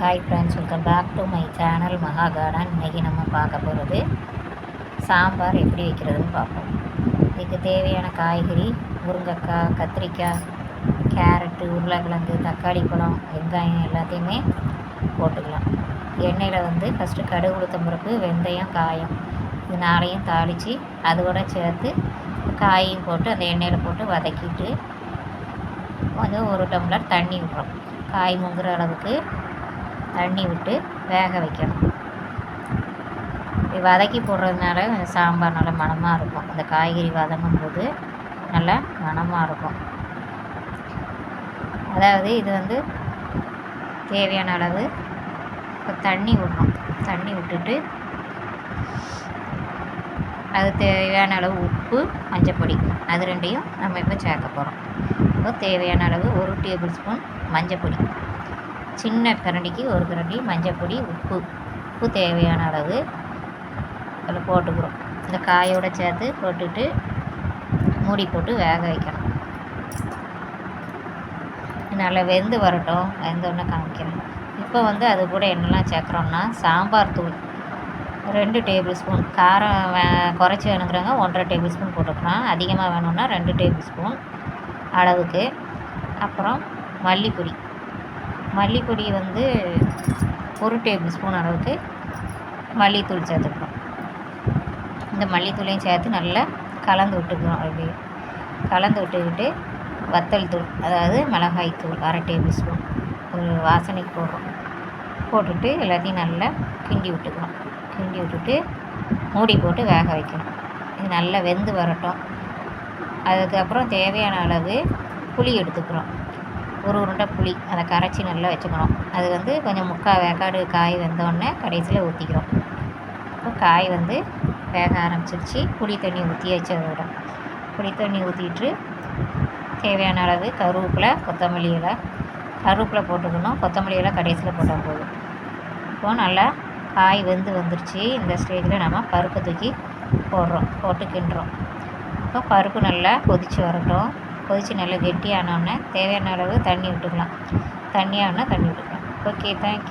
Hi friends welcome back to my channel Maha garden இன்றைக்கி நம்ம பார்க்க போகிறது சாம்பார் எப்படி வைக்கிறதுன்னு பார்ப்போம். இதுக்கு தேவையான காய்கறி முருங்கைக்காய் கத்திரிக்காய் கேரட்டு உருளைக்கிழங்கு தக்காளி பழம் வெங்காயம் எல்லாத்தையுமே போட்டுக்கலாம். எண்ணெயில் வந்து ஃபஸ்ட்டு கடுகு உளுத்தம் பருப்பு வெந்தயம் காயம் இது நாளையும் தாளித்து அதோட சேர்த்து காயும் போட்டு அந்த எண்ணெயில் போட்டு வதக்கிட்டு வந்து ஒரு டம்ளர் தண்ணி விட்றோம். காய் முங்குற அளவுக்கு தண்ணி விட்டு வேக வைக்கணும். இது வதக்கி போடுறதுனால சாம்பார் நல்லா மணமாக இருக்கும். அந்த காய்கறி வதங்கும் போது நல்லா மணமாக இருக்கும். அதாவது இது வந்து தேவையான அளவு இப்போ தண்ணி விடணும். தண்ணி விட்டுட்டு அது தேவையான அளவு உப்பு மஞ்சப்பொடி அது ரெண்டையும் நம்ம இப்போ சேர்க்க போகிறோம் இப்போ தேவையான அளவு ஒரு டேபிள் ஸ்பூன் மஞ்சப்பொடி. சின்ன கரண்டிக்கு ஒரு கரண்டி மஞ்சப்பொடி உப்பு உப்பு தேவையான அளவு அதில் போட்டுக்கிறோம். இந்த காயோடு சேர்த்து போட்டுட்டு மூடி போட்டு வேக வைக்கணும். நல்லா வெந்து வரட்டும். வெந்தோடனே காமிக்கிறேன். இப்போ வந்து அது கூட என்னெல்லாம் சேர்க்குறோம்னா சாம்பார் தூள். ரெண்டு டேபிள் ஸ்பூன். காரம் வே குறைச்சி வேணுங்கிறவங்க ஒன்றரை டேபிள் ஸ்பூன் போட்டுக்கலாம். அதிகமாக வேணும்னா ரெண்டு டேபிள் ஸ்பூன் அளவுக்கு. அப்புறம் மல்லிப்பொடி. மல்லிப்பொடி வந்து ஒரு டேபிள் ஸ்பூன் அளவுக்கு மல்லித்தூள் சேர்த்துக்கணும். இந்த மல்லித்தூளையும் சேர்த்து நல்லா கலந்து விட்டுக்கணும் அப்படியே. கலந்து விட்டுக்கிட்டு வத்தல் தூள் அதாவது மிளகாய் தூள் அரை டேபிள் ஸ்பூன் ஒரு வாசனைக்கு போடுறோம். போட்டுட்டு எல்லாத்தையும் நல்லா கிண்டி விட்டுக்கணும். கிண்டி விட்டுட்டு மூடி போட்டு வேக வைக்கணும். இது நல்லா வெந்து வரட்டும். அதுக்கப்புறம் தேவையான அளவு புளி எடுத்துக்கிறோம். ஒரு உருண்டை புளி அதை கரைச்சி நல்லா வச்சுக்கணும். அது வந்து கொஞ்சம் முக்கால் வேக்காடு காய் வெந்தோடனே கடைசியில் ஊற்றிக்கிறோம் இப்போ காய் வந்து வேக ஆரம்பிச்சிருச்சு. புளி தண்ணி ஊற்றி வச்சதோட. புளி தண்ணி ஊற்றிட்டு தேவையான அளவு கருவேப்பிலை கொத்தமல்லி இலை. கருவேப்பிலை போட்டுக்கணும். கொத்தமல்லி இலை கடைசியில் போட்டால் போதும். இப்போது நல்லா காய் வெந்து வந்துருச்சு. இந்த ஸ்டேஜில் நம்ம பருப்பு தூக்கி போடுறோம். போட்டு கிண்டுறோம். இப்போ பருப்பு நல்லா கொதித்து வரட்டும். கொதித்து நல்லா கெட்டியானோடனே தேவையான அளவு தண்ணி விட்டுக்கலாம். தண்ணியானால் தண்ணி விட்டுக்கலாம். Okay thank you